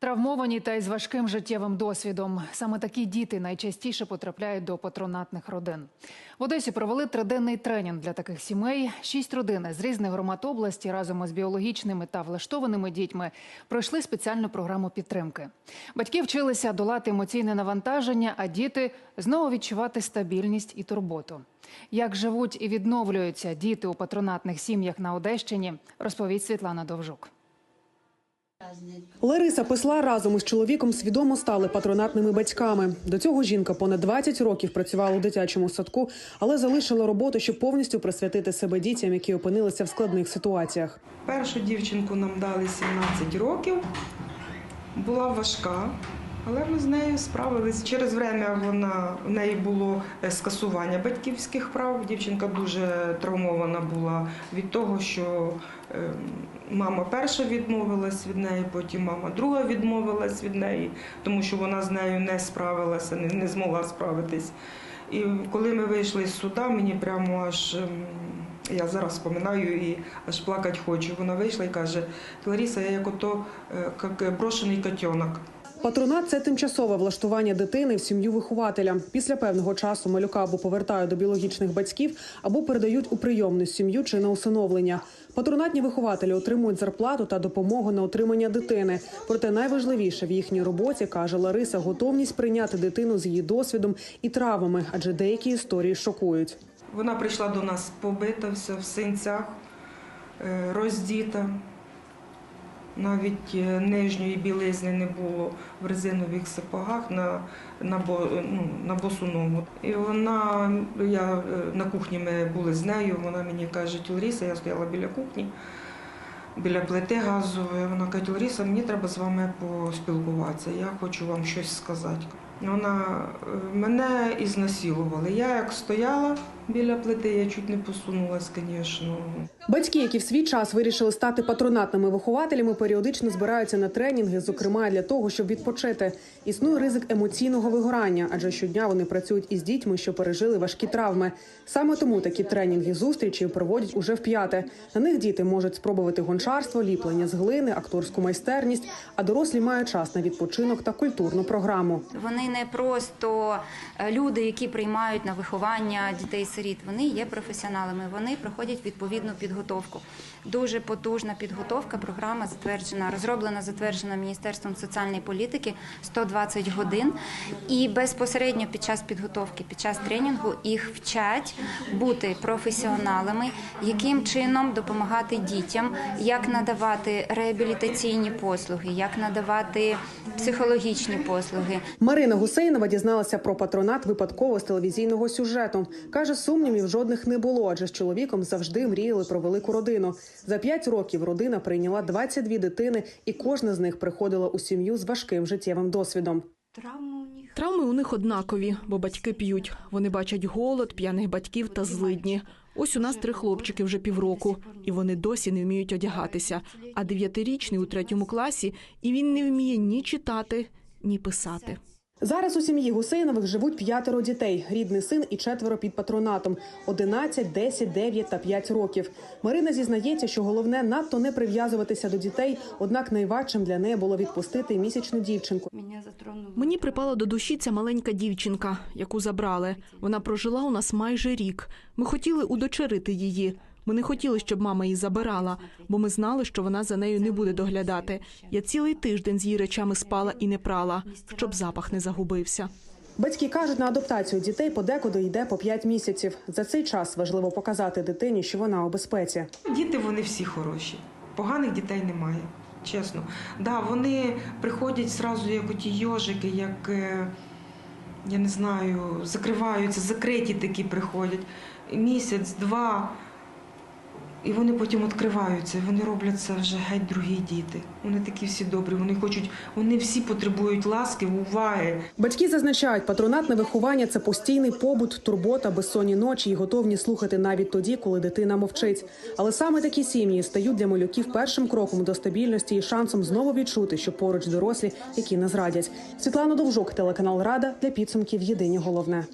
Травмовані та із важким життєвим досвідом. Саме такі діти найчастіше потрапляють до патронатних родин. В Одесі провели триденний тренінг для таких сімей. Шість родин з різних громад області разом із біологічними та влаштованими дітьми пройшли спеціальну програму підтримки. Батьки вчилися долати емоційне навантаження, а діти знову відчувати стабільність і турботу. Як живуть і відновлюються діти у патронатних сім'ях на Одещині, розповість Світлана Довжук. Лариса Песла разом із чоловіком свідомо стали патронатними батьками. До цього жінка понад 20 років працювала у дитячому садку, але залишила роботу, щоб повністю присвятити себе дітям, які опинилися в складних ситуаціях. Першу дівчинку нам дали 17 років. Була важка, але ми з нею справились. Через время вона в неї було е, скасування батьківських прав. Дівчинка дуже травмована була від того, що е, мама перша відмовилась від неї, потім мама друга відмовилась від неї, тому що вона з нею не справилася, не, не змогла справитись. І коли ми вийшли з суда, мені прямо аж ем, я зараз споминаю і аж плакати хочу. Вона вийшла і каже: Кларіса, я як ото е, як брошений котенок. Патронат це тимчасове влаштування дитини в сім'ю вихователя. Після певного часу малюка або повертають до біологічних батьків, або передають у прийомну сім'ю чи на усиновлення. Патронатні вихователі отримують зарплату та допомогу на утримання дитини. Проте найважливіше в їхній роботі каже Лариса готовність прийняти дитину з її досвідом і травмами, адже деякі історії шокують. Вона прийшла до нас побита, вся в синцях, е, роздіта. Навіть е, нижньої білизни не було в резинових сапогах на, на, ну, на босу ногу. І вона, я, е, на кухні ми були з нею, вона мені каже, Тілріса, я стояла біля кухні, біля плити газової. Вона каже, Тілріса, мені треба з вами поспілкуватися, я хочу вам щось сказати. Вона е, мене ізнасилували. Я як стояла біля плити, я чуть не посунулась, звісно. Батьки, які в свій час вирішили стати патронатними вихователями, періодично збираються на тренінги, зокрема для того, щоб відпочити. Існує ризик емоційного вигорання, адже щодня вони працюють із дітьми, що пережили важкі травми. Саме тому такі тренінги зустрічі проводять уже вп'яте. На них діти можуть спробувати гончарство, ліплення з глини, акторську майстерність, а дорослі мають час на відпочинок та культурну програму. Вони не просто е, люди, які приймають на виховання дітей-сиріт. Вони є професіоналами. Вони проходять відповідну підготовку. Дуже потужна підготовка. Програма затверджена, розроблена, затверджена Міністерством соціальної політики 120 годин. І безпосередньо під час підготовки, під час тренінгу їх вчать бути професіоналами, яким чином допомагати дітям, як надавати реабілітаційні послуги, як надавати психологічні послуги. Марина Гусейнова дізналася про патронат випадково з телевізійного сюжету. каже, сумнівів жодних не було, адже з чоловіком завжди мріяли про велику родину. За п'ять років родина прийняла 22 дитини, і кожна з них приходила у сім'ю з важким життєвим досвідом. Травми у них однакові, бо батьки п'ють. Вони бачать голод, п'яних батьків та злидні. Ось у нас три хлопчики вже півроку, і вони досі не вміють одягатися. А дев'ятирічний у третьому класі, і він не вміє ні читати, ні писати. Зараз у сім'ї Гусейнових живуть п'ятеро дітей: рідний син і четверо під патронатом 11, 10, 9 та 5 років. Марина зізнається, що головне надто не прив'язуватися до дітей. Однак найважчим для неї було відпустити місячну дівчинку. Мені припала до душі ця маленька дівчинка, яку забрали. Вона прожила у нас майже рік. Ми хотіли удочерити її. Ми не хотіли, щоб мама її забирала, бо ми знали, що вона за нею не буде доглядати. Я цілий тиждень з її речами спала і не прала, щоб запах не загубився. Батьки кажуть, на адаптацію дітей подекуди йде по 5 місяців. За цей час важливо показати дитині, що вона у безпеці. Діти вони всі хороші. Поганих дітей немає. Чесно. Да, вони приходять зразу як оті йожики, як е, я не знаю, закриваються, закриті такі приходять. Місяць, два. І вони потім відкриваються, вони роблять це вже геть другі діти. Вони такі всі добрі, вони хочуть, вони всі потребують ласки, уваги. Батьки зазначають, патронатне виховання це постійний побут, турбота, безсонні ночі і готовні слухати навіть тоді, коли дитина мовчить. Але саме такі сім'ї стають для малюків першим кроком до стабільності і шансом знову відчути, що поруч дорослі, які не зрадять. Світлана Довжук, телеканал Рада для підсумків Єдині головне.